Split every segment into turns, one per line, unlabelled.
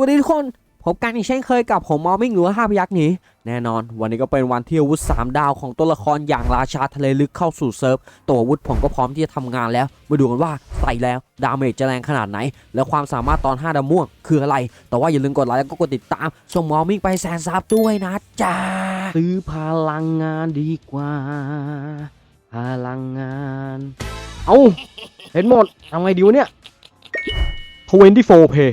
วัสดีทุกคนพบกันอีกเช่นเคยกับผมมอมิ่งหรือว่าห้าพยักษ์นี้ แน่นอน วันนี้ก็เป็นวันที่อาวุธ 3 ดาวของตัวละครอย่างราชาทะเลลึกเข้าสู่เซิร์ฟ ตัวอาวุธผมก็พร้อมที่จะทำงานแล้ว มาดูกันว่าใส่แล้ว ดาเมจจะแรงขนาดไหน และความสามารถตอน 5 ดาวม่วงคืออะไร แต่ว่าอย่าลืมกดไลค์แล้วก็กดติดตามส่งมอมิ่งไปแสนซับด้วยนะจ๊ะซื้อพลังงานดีกว่า พลังงาน เอาเห็นหมดทำไงดีวะเนี่ย24 Pay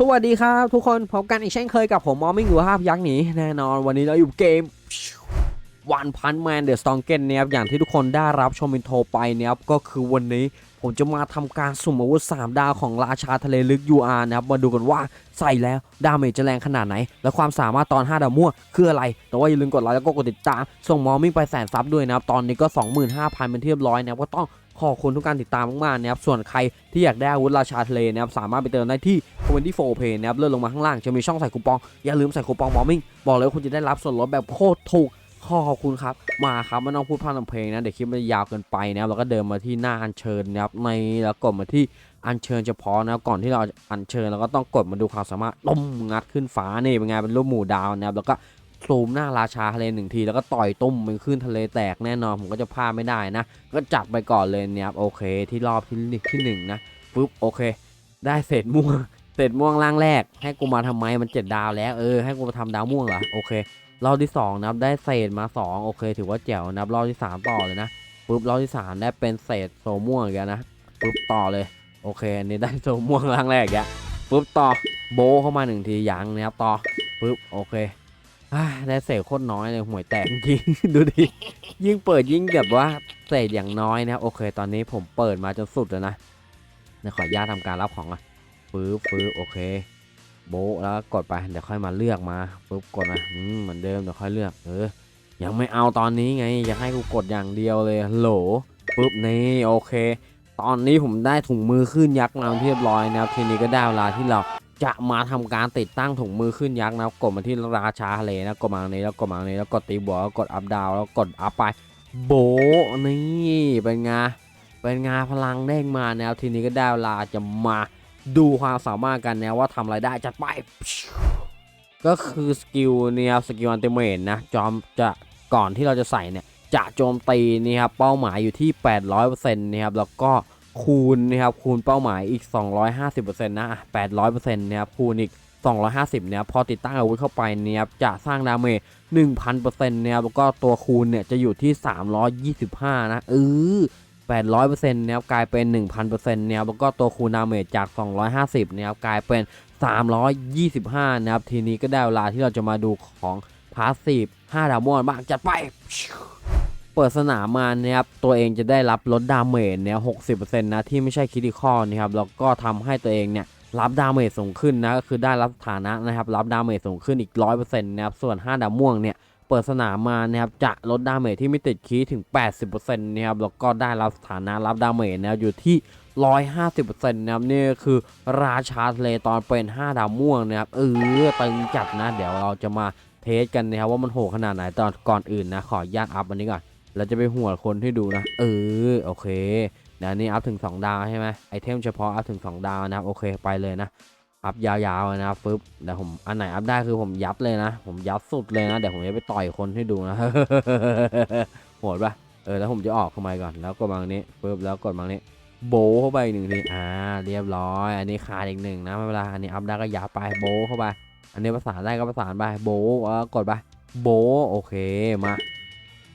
สวัสดีครับ ทุกคนพบกันอีกเช่นเคยกับผมมอมิ่งหรือว่าภาพยักษ์หนีแน่นอนวันนี้เราอยู่เกมวันพันแมนเดอะสตองเกนเนี่ยครับอย่างที่ทุกคนได้รับชมอินโทรไปเนี่ยครับก็คือวันนี้ผมจะมาทำการสุ่มอาวุธ 3 ดาวของราชาทะเลลึก UR นะครับมาดูกันว่าใส่แล้วดาเมจจะแรงขนาดไหน และความสามารถตอน 5 ดาวมั่วคืออะไร แต่ว่าอย่าลืมกดไลค์แล้วก็กดติดตาม ส่งมอมิ่งไปแสนซับด้วยนะครับ ตอนนี้ก็ 25,000 เป็นที่เรียบร้อยนะครับก็ต้อง ขอบคุณทุกการติดตามมากๆนะครับส่วนใครที่อยากได้อาวุธราชาทะเลนะครับสามารถไปเติมได้ที่24 Pay นะครับเลื่อนลงมาข้างล่างจะมีช่องใส่คูปอง อย่าลืมใส่คูปองมอมิ่งบอกเลยว่าคุณจะได้รับส่วนลดแบบโคตรถูกขอบคุณครับ มาครับไม่ต้องพูดพร่ำทำเพลงนะ เดี๋ยวคลิปมันยาวเกินไปนะครับแล้วก็เดินมาที่หน้าอัญเชิญนะครับในแล้วกดมาที่อัญเชิญเฉพาะนะครับก่อนที่เราจะอัญเชิญเราก็ต้องกดมาดูความสามารถต้มงัดขึ้นฟ้านี่เป็นไงเป็นรูปหมู่ดาวนะครับแล้วก็ ซูมหน้าราชาทะเลหนึ่งที แล้วก็ต่อยตุ้มมันขึ้นทะเลแตกแน่นอนผมก็จะพลาดไม่ได้นะ ก็จัดไปก่อนเลยเนี่ยครับโอเคที่รอบที่ที่หนึ่งนะปุ๊บโอเค ได้เศษม่วงเศษม่วงล่างแรก ให้กูมาทำไมมันเจ็ดดาวแล้วเออให้กูมาทำดาวม่วงเหรอโอเครอบที่สองนะครับได้เศษมาสองโอเค ถือว่าแจ๋วนะครับรอบที่สามต่อเลยนะปุ๊บรอบที่สามได้เป็นเศษโซม่วงอีกนะปุ๊บต่อเลยโอเคอันนี้ได้โซม่วงล่างแรกอีกปุ๊บต่อโบเข้ามาหนึ่งทียังนะครับต่อปุ๊บโอเค ได้เศษโคตรน้อยเลยห่วยแตกจริง ดูดิ ยิ่งเปิดยิ่งแบบว่าเศษอย่างน้อยนะโอเค ตอนนี้ผมเปิดมาจนสุดแล้วนะเดี๋ยวขออนุญาตทำการรับของก่อนฟื้บฟื้บโอเค โบแล้วกดไปเดี๋ยวค่อยมาเลือกมาปุ๊บกดมาอืมเหมือนเดิมเดี๋ยวค่อยเลือกเออ ยังไม่เอาตอนนี้ไงอยากให้กูกดอย่างเดียวเลยโหลปุ๊บนี่โอเค ตอนนี้ผมได้ถุงมือขึ้นยักษ์มาเรียบร้อยนะครับทีนี้ก็ได้เวลาที่เรา จะมาทำการติดตั้งถุงมือขึ้นยักษ์นะกดมาที่ราชาทะเลนะกดมาตรงนี้แล้วกดมาตรงนี้แล้วกดตีบวกแล้วกดอัพดาวแล้วกดอัพไปโบนี่เป็นไงเป็นไงพลังเด้งมาแนวทีนี้ก็ได้เวลาจะมาดูความสามารถกันนะว่าทำอะไรได้จัดไป ก็คือสกิลเนี่ยครับสกิลอันติเมตนะจอมจะก่อนที่เราจะใส่เนี่ยจะโจมตีนี่ครับเป้าหมายอยู่ที่ 800%นะครับแล้วก็ คูณนะครับคูณเป้าหมายอีก 250%นะอะ800%นะครับคูณอีก 250เนี่ยพอติดตั้งอาวุธเข้าไปเนี่ยจะสร้างดาเมจ1,000%เนี่ยครับแล้วก็ตัวคูณเนี่ยจะอยู่ที่ 325 นะเออ800%เนี่ยกลายเป็น 1,000%เนี่ยแล้วก็ตัวคูณดาเมจจาก 250เนี่ยครับกลายเป็น 325 นะครับ ทีนี้ก็ได้เวลาที่เราจะมาดูของพาสซีฟ5ดาวมอนบ้างจัดไป เปิดสนามมาเนี่ยครับตัวเองจะได้รับลดดาเมจเนี่ย60%นะที่ไม่ใช่คิดิคอนะครับแล้วก็ทำให้ตัวเองเนี่ยรับดาเมจสูงขึ้นนะก็คือได้รับฐานะนะครับรับดาเมจสูงขึ้นอีก100%นต์นะครับส่วน5ดาวม่วงเนี่ยเปิดสนามมานะครับจะลดดาเมจที่ไม่ติดคีย์ถึง 80%นะครับแล้วก็ได้รับฐานะรับดาเมจนะอยู่ที่ 150%นะครับนี่คือราชาเลตอนเป็น 5 ดาวม่วงนะครับเออตึงจัดนะ เดี๋ยวเราจะมาเทสกันนะครับว่ามันโหขนาดไหนตอนก่อนอื่นนะ ขออนุญาตอัพอันนี้ก่อน เราจะไปหัวคนให้ดูนะ เออ โอเคเดี๋ยนนี้อัพถึง 2 ดาวใช่ไหมไอเทมเฉพาะอัพถึง 2 ดาวนะครับ โอเคไปเลยนะ อัพยาวๆนะฟึบเดี๋ยวผมอันไหนอัพได้คือผมยัดเลยนะ ผมยัดสุดเลยนะ เดี๋ยวผมจะไปต่อยคนให้ดูนะโหดปะเออ แล้วผมจะออกเข้ามาก่อน แล้วกดมางนี้ฟึบแล้วกดมางนี้ โบเข้าไปอีกหนึ่งทีอ่า เรียบร้อย อันนี้ขาดอีกหนึ่งนะ ไม่เป็นไร อันนี้อัพได้ก็ยัดไป โบเข้าไป อันนี้ประสานได้ก็ประสานไป โบกดไป โบ โอเค มา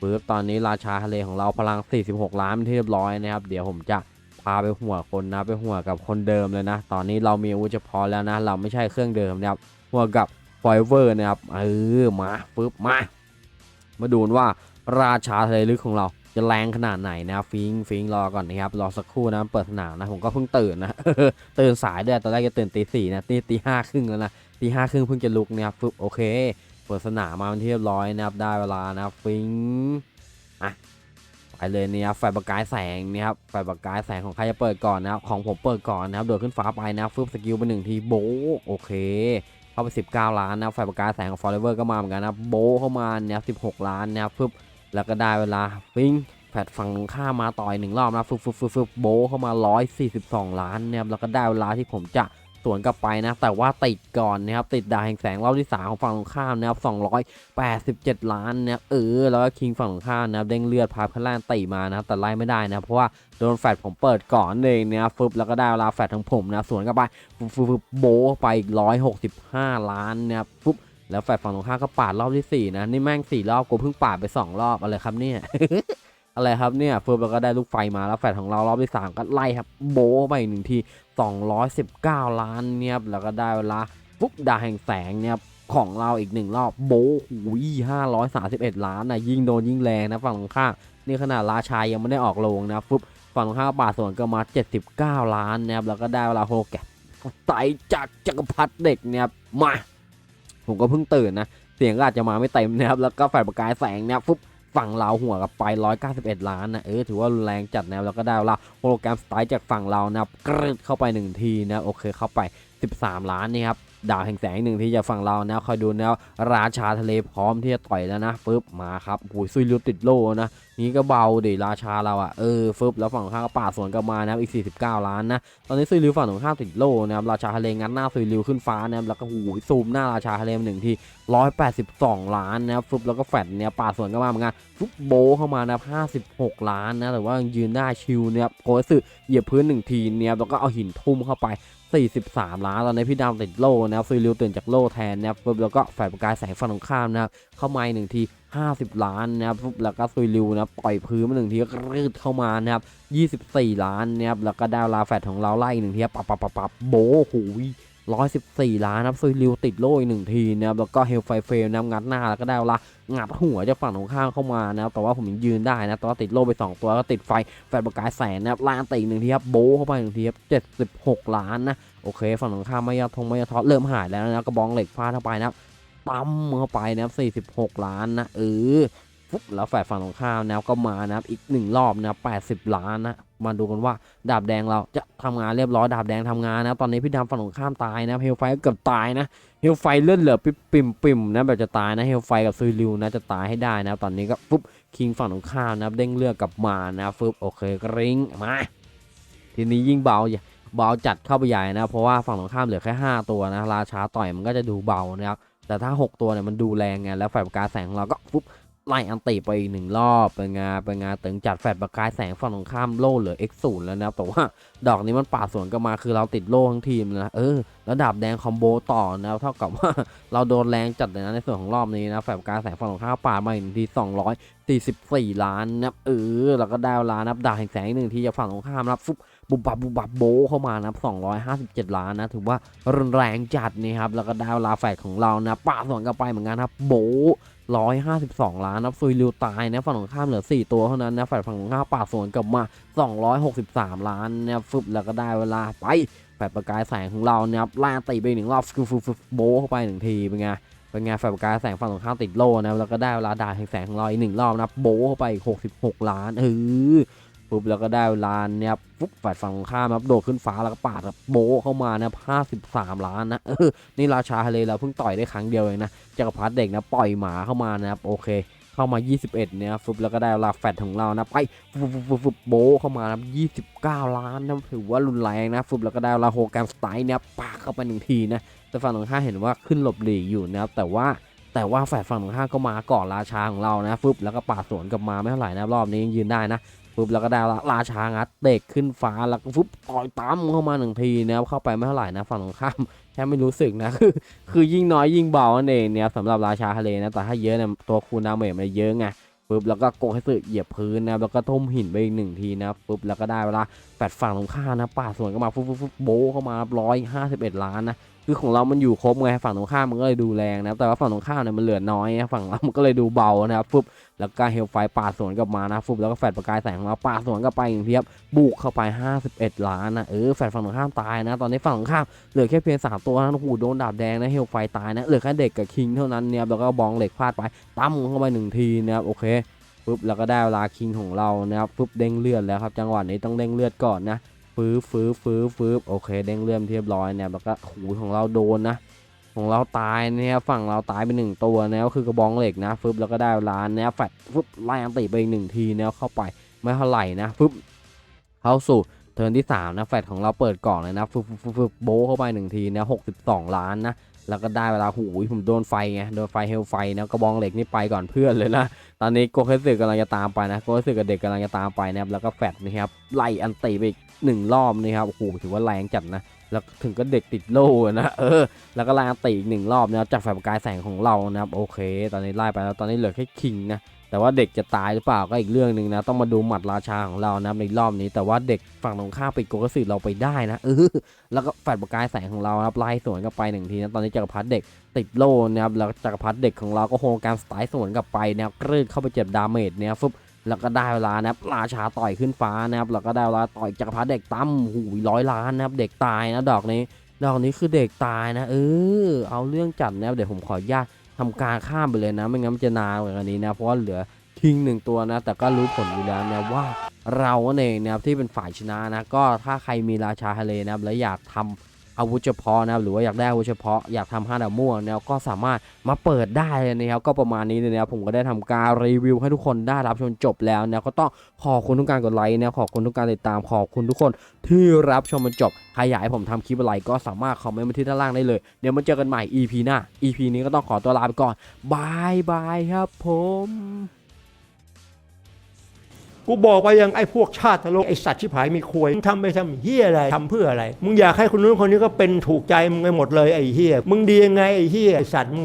ปึ๊บตอนนี้ราชาทะเลของเราพลัง 46 ล้านที่เรียบร้อยนะครับ เดี๋ยวผมจะพาไปหัวคนนะไปหัวกับคนเดิมเลยนะ ตอนนี้เรามีอาวุธเฉพาะแล้วนะ เราไม่ใช่เครื่องเดิมนะครับ หัวกับไฟเวอร์นะครับเออมาปึ๊บมา มาดูนว่าราชาทะเลลึกของเราจะแรงขนาดไหนนะฟิงฟิงรอก่อนนะครับรอสักครู่นะเปิดสนามนะผมก็เพิ่งตื่นนะตื่นสายด้วยตอนแรกจะตื่นตีสี่นะตีตีห้าครึ่งแล้วนะตีห้าครึ่งเพิ่งจะลุกเนี่ยฟึบโอเค เปิดสนามมาเป็นที่เรียบร้อยนะครับได้เวลานะฟิงอะไปเลยเนี่ยไฟประกายแสงเนี่ยครับไฟประกายแสงของใครจะเปิดก่อนนะครับของผมเปิดก่อนนะครับโดดขึ้นฟ้าไปนะฟึบสกิลไปหนึ่งทีโบโอเค เข้าไป 19 ล้านนะไฟประกายแสงของ Forever ก็มาเหมือนกันนะโบเข้ามาเนี่ย16ล้านนะครับฟึบแล้วก็ได้เวลาฟิงแพดฝั่งตรงข้ามาต่อยหนึ่งรอบนะฟึบฟึบฟึบฟึบโบเข้ามา 142 ล้านนะครับแล้วก็ได้เวลาที่ผมจะ สวนกลับไปนะ แต่ว่าติดก่อนนะครับ ติดดาวแห่งแสงรอบที่3ของฝั่งตรงข้ามนะครับ 287 ล้านนะครับเออ แล้วก็คิงฝั่งตรงข้ามนะครับเด้งเลือดพาพลานตีมานะแต่ไล่ไม่ได้นะเพราะว่าโดนแฟดผมเปิดก่อนเองนะครับฟึบแล้วก็ได้เวลาแฟดของผมนะสวนกลับไปฟึบฟึบโบไปอีกร้อยหกสิบห้าล้านนะครับปุ๊บแล้วแฟดฝั่งตรงข้ามก็ปาดรอบที่สี่นะนี่แม่งสี่รอบกูเพิ่งปาดไปสองรอบอะไรครับเนี่ย อะไรครับเนี่ยเฟึบแล้วก็ได้ลูกไฟมาแล้วแฟดของเรารอบที่สามก็ไล่ครับโบไปอีกหนึ่งทีสองร้อยสิบเก้าล้านเนี่ยครับแล้วก็ได้เวลาปุ๊บดาแห่งแสงเนี่ยของเราอีกหนึ่งรอบโบหุยห้าร้อยสามสิบเอ็ดล้านนะยิ่งโดนยิ่งแรงนะฝั่งตรงข้ามนี่ขนาดราชายังไม่ได้ออกโรงนะปุ๊บฝั่งตรงข้ามปาดส่วนก็มาเจ็ดสิบเก้าล้านนะครับแล้วก็ได้เวลาโฮแกรมไตจากจักรพรรดิเด็กเนี่ยมา ผมก็เพิ่งตื่นนะ เสียงก็อาจจะมาไม่เต็มนะครับแล้วก็ไฟประกายแสงเนี่ยฟุบ ฝั่งเราหัวกับไป 191 ล้านนะเออถือว่ารุนแรงจัดนะแล้วก็ได้เวลาโฮโลแกรมสไตล์จากฝั่งเรานะครับกรึดเข้าไป 1 ทีนะโอเคเข้าไป 13 ล้านนี่ครับ ดาวแห่งแสงหนึ่งที่จะฝั่งเรานะคอยดูนะราชาทะเลพร้อมที่จะต่อยแล้วนะฟึบมาครับโอ้ยซุยลิวติดโล่นะนี่ก็เบาดิราชาเราอะเออฟึบแล้วฝั่งข้างก็ป่าดสวนกลับมานะครับอีก 49 ล้านนะตอนนี้ซุยลิวฝั่งตรงข้ามติดโล่นะครับราชาทะเลงัดหน้าซุยลิวขึ้นฟ้านะครับแล้วก็หูซูมหน้าราชาทะเลหนึ่งที182 ล้านนะครับฟึบแล้วก็แฟดเนี่ยป่าดสวนกลับมาเหมือนกันฟึบโบเข้ามานะครับ56 ล้านนะแต่ว่ายืนได้ชิวเนี่ยโกสึเหยียบพื้นหนึ่งทีเนี่ยแล้วก็เอาหินทุ่มเข้าไป 43 ล้านตอนนี้พี่ดาวติดโล่นะครับซุยลิวตื่นจากโล่แทนนะครับแล้วก็แฝดประกายแสงฝั่งตรงข้ามนะครับเข้ามาหนึ่งที 50 ล้านนะครับแล้วก็ซุยลิวนะปล่อยพื้นมาหนึ่งทีก็รืดเข้ามานะครับ24 ล้านนะครับแล้วก็ดาวลาแฟดของเราไล่หนึ่งทีปับปับปับปับโบหูย 114 ล้านนะครับซุยลิวติดโล่อีกหนึ่งทีนะครับแล้วก็เฮลไฟเฟลนะงัดหน้าแล้วก็ได้เวลางัดหัวจากฝั่งตรงข้ามเข้ามานะครับแต่ว่าผมยังยืนได้นะแต่ว่าติดโล่ไปสองตัวก็ติดไฟแฟดประกายแสงนะครับลานตีหนึ่งทีครับโบเข้าไปหนึ่งทีครับ76 ล้านนะโอเค ฝั่งตรงข้ามไม่ยอดทงไม่ยอดทอเริ่มหายแล้วนะกระบองเหล็กฟาดเข้าไปนะครับปั๊มเข้าไปนะครับ46 ล้านนะเออ ฟุบแล้วฝ่ายฝั่งตรงข้ามนะครับก็มานะครับอีกหนึ่งรอบนะครับ80ล้านนะมาดูกันว่าดาบแดงเราจะทำงานเรียบร้อยดาบแดงทำงานนะตอนนี้พี่ดำฝั่งตรงข้ามตายนะเฮลไฟเกือบตายนะเฮลไฟเลื่อนเหลือปิ่มปิ่มปิมนะแบบจะตายนะเฮลไฟกับซุยริวนะจะตายให้ได้นะตอนนี้ก็ปุ๊บคิงฝั่งตรงข้ามนะเด้งเลือกกลับมานะฟึบโอเคกริ้งมาทีนี้ยิ่งเบาอย่าเบาจัดเข้าไปใหญ่นะเพราะว่าฝั่งตรงข้ามเหลือแค่ 5 ตัวนะราชาต่อยมันก็จะดูเบานะครับแต่ถ้า 6 ตัวเนี่ยมันดูแรงไงแล้วแฟลชประกาแสงของเราก็ปุ๊บ ไล่อันติไปอีกหนึ่งรอบเป็นงาเป็นงานตึงจัดแฟลชประกายแสงฝั่งตรงข้ามโล่เหลือ x 0แล้วนะแต่ว่าดอกนี้มันป่าสวนกันมาคือเราติดโล่ทั้งทีมนะเออแล้วดาบแดงคอมโบต่อนะเท่ากับว่าเราโดนแรงจัดเลยนะในส่วนของรอบนี้นะแฟลชประกายแสงฝั่งตรงข้ามป่ามาอีกหนึ่งที244ล้านนะเออแล้วก็ได้เวลานับดาบแห่งแสงอีกหนึ่งที่จากฝั่งตรงข้ามนะครับฟุบบุบบับบุบบับโบเข้ามานับ257 ล้านนะถือว่ารุนแรงจัดนี่ครับแล้วก็ดาวลาแฟดของเรานะป่าสวนกลับไปเหมือนกันครับโบ 152 ล้านนะซุยริวตายนะฝั่งตรงข้ามเหลือ 4 ตัวเท่านั้นนฝ่ายฝั่งตรงข้ามป่าสวนกลับมา 263 ล้านนะฟึบแล้วก็ได้เวลาไปแฟดประกายแสงของเราเนี่ยครับล่าตีไปหนึ่งรอบฟึบฟึบฟึบโบเข้าไปหนึ่งทีเป็นไงเป็นไงแฟลชประกายแสงฝั่งตรงข้ามติดโล่นะแล้วก็ได้เวลาด่าแห่งแสงของเราอีกหนึ่งรอบนะโบเข้าไปอีก66ล้านเออ ปุ๊บแล้วก็ได้เวลาเนี่ยปุ๊บแฟลชฝั่งข้ามครับโดดขึ้นฟ้าแล้วก็ปาดแบบโบเข้ามานะ53ล้านนะเออนี่ราชาทะเลเราเพิ่งต่อยได้ครั้งเดียวเองนะจักรพรรดิเด็กนะปล่อยหมาเข้ามานะครับโอเคเข้ามา 21 เนี่ยฟึบแล้วก็ได้ลาแฟดของเรานะไปฟึบฟึบฟึบฟึบโบเข้ามานะ29 ล้านนะถือว่ารุนแรงนะฟึบแล้วก็ได้ลาโฮแกมสไตล์เนี่ยปาเข้าไปหนึ่งทีนะแต่ฝั่งตรงข้าเห็นว่าขึ้นหลบหลีกอยู่นะครับแต่ว่าแต่ว่าฝ่ายฝั่งตรงข้าก็มาก่อนราชาของเรานะฟึบแล้วก็ปาดสวนกลับมาไม่เท่าไหร่นะรอบนี้ยังยืนได้นะ ฟึบแล้วก็ได้ละราชางัดเด็กขึ้นฟ้าแล้วก็ฟึบต่อยตั้มเข้ามาหนึ่งทีนะครับเข้าไปไม่เท่าไหร่นะฝั่งตรงข้ามแค่ไม่รู้สึกนะคือคือยิ่งน้อยยิ่งเบานั่นเองเนี่ยสำหรับราชาทะเลนะแต่ถ้าเยอะเนี่ยตัวคูณดาเมจมันเยอะไงปุ๊บแล้วก็โกให้สึเหยียบพื้นนะแล้วก็ทุ่มหินไปอีกหนึ่งทีนะปุ๊บแล้วก็ได้เวลาแปดฝั่งตรงข้ามนะป่าสวนก็มาฟุบฟุบฟุบโบเข้ามาร้อยห้าสิบเอ็ดล้านนะ คือของเรามันอยู่ครบไงฝั่งตรงข้ามมันก็เลยดูแรงนะครับแต่ว่าฝั่งตรงข้ามเนี่ยมันเหลือน้อยนะฝั่งเรามันก็เลยดูเบานะครับฟึบแล้วก็เฮลไฟปาดสวนกลับมานะฟึบแล้วก็แฟดประกายแสงของเราปาดสวนกลับไปอย่างเทียบบุกเข้าไป 51 ล้านนะเออแฟดฝั่งตรงข้ามตายนะ ตอนนี้ฝั่งตรงข้ามเหลือแค่เพียงสามตัวนะโอ้โหโดนดาบแดงนะเฮลไฟตายนะเหลือแค่เด็กกับคิงเท่านั้นเนี่ยแล้วก็บองเหล็กพลาดไปตั้มเข้าไปหนึ่งทีนะครับโอเคปุ๊บแล้วก็ได้เวลาคิงของเรานะครับปุ๊บเด้งเลือดแล้วครับจังหวะนี้ต้องเด้งเลือดก่อนนะ ฟื้นฟื้นฟื้นฟื้นโอเคเด้งเลื่อมเรียบร้อยเนี่ยแล้วก็หูของเราโดนนะของเราตายเนี่ยฝั่งเราตายไปหนึ่งตัวนะก็คือกระบองเหล็กนะฟึบแล้วก็ได้ร้านเนี่ยแฟดฟึบไล่อันติไปอีกหนึ่งทีเนี่ยเข้าไปไม่เท่าไหร่นะฟึบเข้าสู่เทิร์นที่สามนะแฟดของเราเปิดกล่องเลยนะฟึบฟึบฟึบโบเข้าไปหนึ่งทีเนี่ยหกสิบสองล้านนะ แล้วก็ได้เวลาหูยผมโดนไฟไงโดนไฟเฮลไฟนะกระบองเหล็กนี่ไปก่อนเพื่อนเลยนะตอนนี้โกเคสึกำลังจะตามไปนะโกเคสึกับเด็กกำลังจะตามไปนะครับแล้วก็แฟดนะครับไล่อันตีไปอีกหนึ่งรอบนะครับโอ้โหถือว่าแรงจัดนะแล้วถึงก็เด็กติดโล่นะเออแล้วก็ไล่อันตีอีกหนึ่งรอบนะครับจากแฟลชประกายแสงของเรานะครับโอเค ตอนนี้ไล่ไปแล้วตอนนี้เหลือแค่คิงนะ แต่ว่าเด็กจะตายหรือเปล่าก็อีกเรื่องหนึ่งนะ ต้องมาดูหมัดราชาของเรานะในรอบนี้ แต่ว่าเด็กฝั่งตรงข้ามไปดโกกสึเราไปได้นะเออแล้วก็แฟลชประกายแสงของเราครับไล่สวนกลับไปหนึ่งทีนะตอนนี้จักรพรรดิเด็กติดโล่นะครับแล้วจักรพรรดิเด็กของเราก็โฮการสไตล์สวนกลับไปนะครับกรีดเข้าไปเจ็บดาเมจเนี่ยฟึบแล้วก็ได้เวลานะครับราชาต่อยขึ้นฟ้านะครับแล้วก็ได้เวลาต่อยจักรพรรดิเด็กตั้มหูยร้อยล้านนะครับเด็กตายนะดอกนี้ดอกนี้คือเด็กตายนะ เออ เอาเรื่องจัดนะครับเดี๋ยวผมขออนุญาต ทำการข้ามไปเลยนะ ไม่งั้นมันจะนานกว่านี้นะ เพราะว่าเหลือทิ้งหนึ่งตัวนะ แต่ก็รู้ผลอยู่แล้วนะว่าเราเองนะครับที่เป็นฝ่ายชนะนะ ก็ถ้าใครมีราชาทะเลนะครับ และอยากทำ อาวุธเฉพาะนะครับหรือว่าอยากได้อาวุธเฉพาะอยากทำห้าดาวม่วงนะครับก็สามารถมาเปิดได้เลยนะครับก็ประมาณนี้เลยนะครับผมก็ได้ทำการรีวิวให้ทุกคนได้รับชมจบแล้วนะก็ต้องขอบคุณทุกการกดไลค์นะขอบคุณทุกการติดตามขอบคุณทุกคนที่รับชมมันจบใครอยากให้ผมทำคลิปอะไรก็สามารถคอมเมนต์มาที่ด้านล่างได้เลย เดี๋ยวมาเจอกันใหม่ EP หน้า EP นี้ก็ต้องขอตัวลาไปก่อนบายบายครับผม
กูบอกไปยังไอ้พวกชาติทะโลกไอ้สัตว์ชิบหายมีควยมึงทำไปทำเฮียอะไรทำเพื่ออะไร มึงอยากให้คนนู้นคนนี้ก็เป็นถูกใจมึงไปหมดเลยไอ้เฮียมึงดียังไงไอ้เฮียไอ้สัตว์มึง